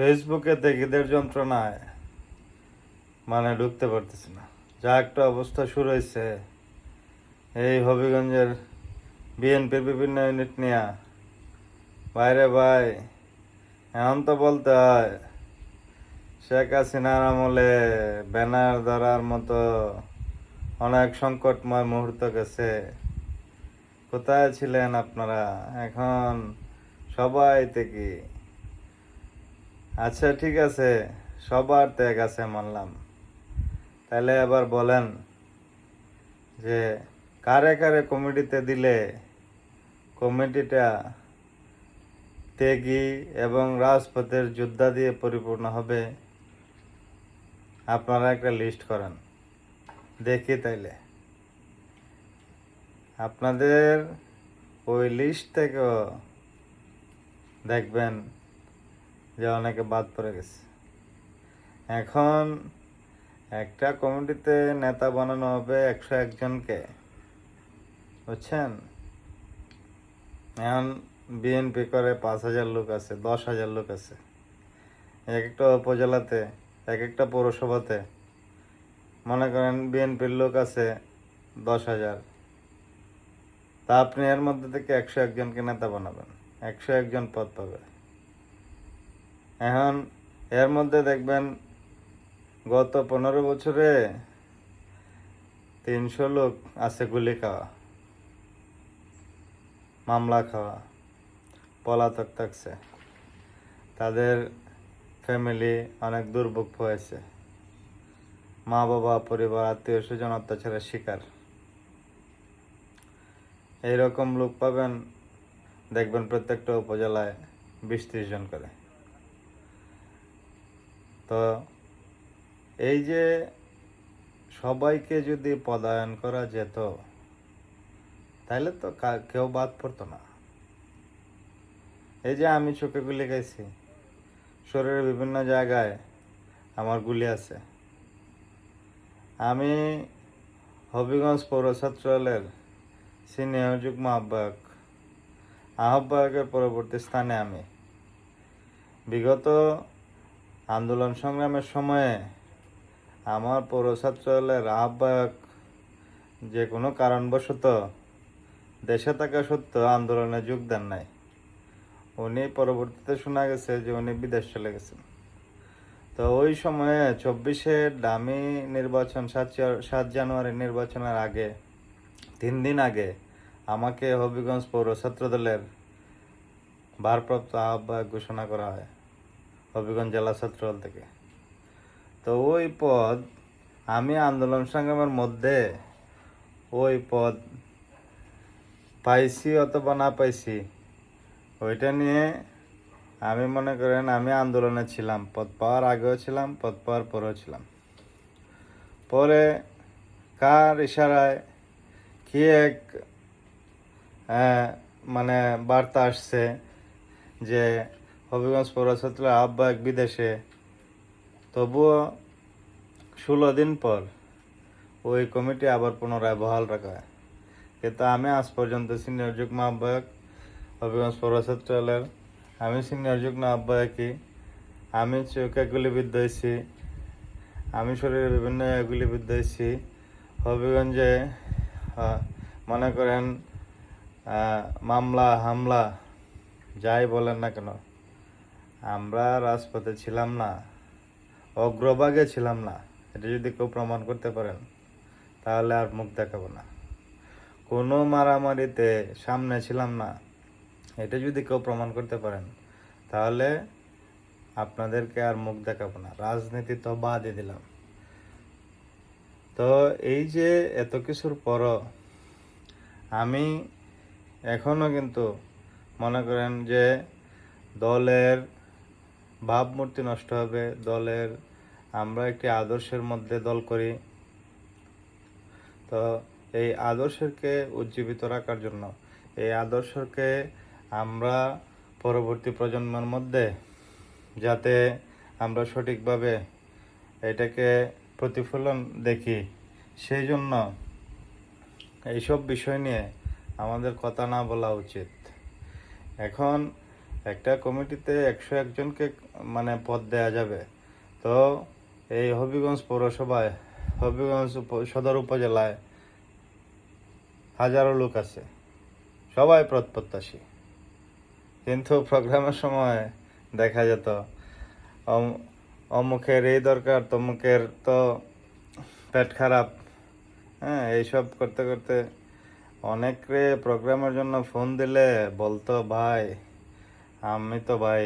ফেসবুকে দেখিদের যন্ত্রণায় মানে ঢুকতে পারতেছি না। যা একটা অবস্থা শুরু হয়েছে। এই হবিগঞ্জের বিএনপির বিভিন্ন ইউনিট নিয়ে। বাইরে ভাই, এখন তো বলতে হয়, শেখ হাসিনার আমলে ব্যানার ধরার মতো অনেক সংকটময় মুহূর্ত গেছে। কোথায় ছিলেন আপনারা? এখন সবাই থেকে আচ্ছা ঠিক আছে। সবার ত্যাগ আছে মানলাম। তাহলে এবার বলেন যে, কারে কারে কমিটিতে দিলে কমিটিটা ত্যাগী এবং রাজপথের যোদ্ধা দিয়ে পরিপূর্ণ হবে? আপনারা একটা লিস্ট করেন। দেখি তাইলে। আপনাদের ওই লিস্ট থেকেও দেখবেন যে অনেকে বাদ পড়ে গেছে। এখন একটা কমিটিতে নেতা বানানো হবে একশো একজনকে, বুঝছেন? এখন বিএনপি করে পাঁচ হাজার লোক আছে, দশ হাজার লোক আছে। এক একটা উপজেলাতে, এক একটা পৌরসভাতে, মনে করেন বিএনপির লোক আছে দশ হাজার। তা আপনি এর মধ্যে থেকে একশো একজনকে নেতা বানাবেন, একশো একজন পদ পাবে এখন এর মধ্যে দেখবেন গত পনেরো বছরে তিনশো লোক আছে গুলি খাওয়া, মামলা খাওয়া, পলাতক থাকছে। তাদের ফ্যামিলি অনেক দুর্ভোগ হয়েছে মা বাবা পরিবার, আত্মীয় স্বজন অত্যাচারের শিকার। এইরকম লোক পাবেন, দেখবেন প্রত্যেকটা উপজেলায় বিশ জন করে। তো এই যে সবাইকে যদি পদায়ন করা যেত তাহলে তো কেউ বাদ পড়তো না। এই যে আমি চোখে গুলি খাইছি, শরীরের বিভিন্ন জায়গায় আমার গুলি আছে। আমি হবিগঞ্জ পৌর ছাত্রালয়ের সিনিয়র যুগ্ম আহ্বায়ক। আহ্বায়কের পরবর্তী স্থানে আমি। বিগত আন্দোলন সংগ্রামের সময়ে আমার পৌর ছাত্রালয়ের আহ্বায়ক যে কোনো কারণবশত দেশে থাকা সত্ত্বেও আন্দোলনে যোগ দেন নাই। উনি পরবর্তীতে শোনা গেছে যে উনি বিদেশ চলে গেছেন। তো ওই সময়ে চব্বিশে ডামি নির্বাচন, সাত সাত জানুয়ারি নির্বাচনের আগে, তিন দিন আগে আমাকে হবিগঞ্জ পৌর ছাত্র দলের ভারপ্রাপ্ত আহ্বায়ক ঘোষণা করা হয়। হবিগঞ্জ জেলা ছাত্র দল থেকে। তো ওই পদ আমি আন্দোলন সংগ্রামের মধ্যে ওই পদ পাইছি অথবা না পাইছি, ওইটা নিয়ে আমি মনে করেন আমি আন্দোলনে ছিলাম। পদ পাওয়ার আগেও ছিলাম, পদ পাওয়ার পরেও ছিলাম। পরে কার ইশারায় কি এক মানে বার্তা আসছে যে হবিগঞ্জ পৌরছাত্র এক বিদেশে। তবুও ষোলো দিন পর ওই কমিটি আবার পুনরায় বহাল রাখা হয়। কিন্তু আমি আজ পর্যন্ত সিনিয়র যুগ্ম আহ্বায়ক হবিগঞ্জ পৌরছাত্রালয়ের আমি সিনিয়র যুগ্ম আহ্বায়কই। আমি চোখে গুলিবিদ্ধ হয়েছি, আমি শরীরে বিভিন্ন গুলিবিদ্ধ হয়েছি। হবিগঞ্জে মনে করেন মামলা, হামলা, যাই বলেন না কেন আমরা রাজপথে ছিলাম না, অগ্রভাগে ছিলাম না, এটা যদি কেউ প্রমাণ করতে পারেন, তাহলে আর মুখ দেখাবো না। কোনো মারামারিতে সামনে ছিলাম না, এটা যদি কেউ প্রমাণ করতে পারেন, তাহলে আপনাদেরকে আর মুখ দেখাবো না, রাজনীতি তো বাদই দিলাম। তো এই যে এত কিছুর পরও আমি এখনও কিন্তু মনে করেন যে দলের ভাবমূর্তি নষ্ট হবে দলের। আমরা একটি আদর্শের মধ্যে দল করি। তো এই আদর্শকে উজ্জীবিত রাখার জন্য, এই আদর্শকে আমরা পরবর্তী প্রজন্মের মধ্যে যাতে আমরা সঠিকভাবে এটাকে প্রতিফলন দেখি, সেই জন্য এইসব বিষয় নিয়ে আমাদের কথা না বলা উচিত। এখন একটা কমিটিতে একশো একজনকে মানে পদ দেয়া যাবে। তো এই হবিগঞ্জ পৌরসভায়, হবিগঞ্জ সদর উপজেলায় হাজারো লোক আছে। সবাই প্রত্যাশী কিন্তু প্রোগ্রামের সময় দেখা যেত, অম- অমুকের এই দরকার, তমুকের তো পেট খারাপ। হ্যাঁ এইসব করতে করতে অনেকে প্রোগ্রামের জন্য ফোন দিলে বলতো, ভাই আমি তো ভাই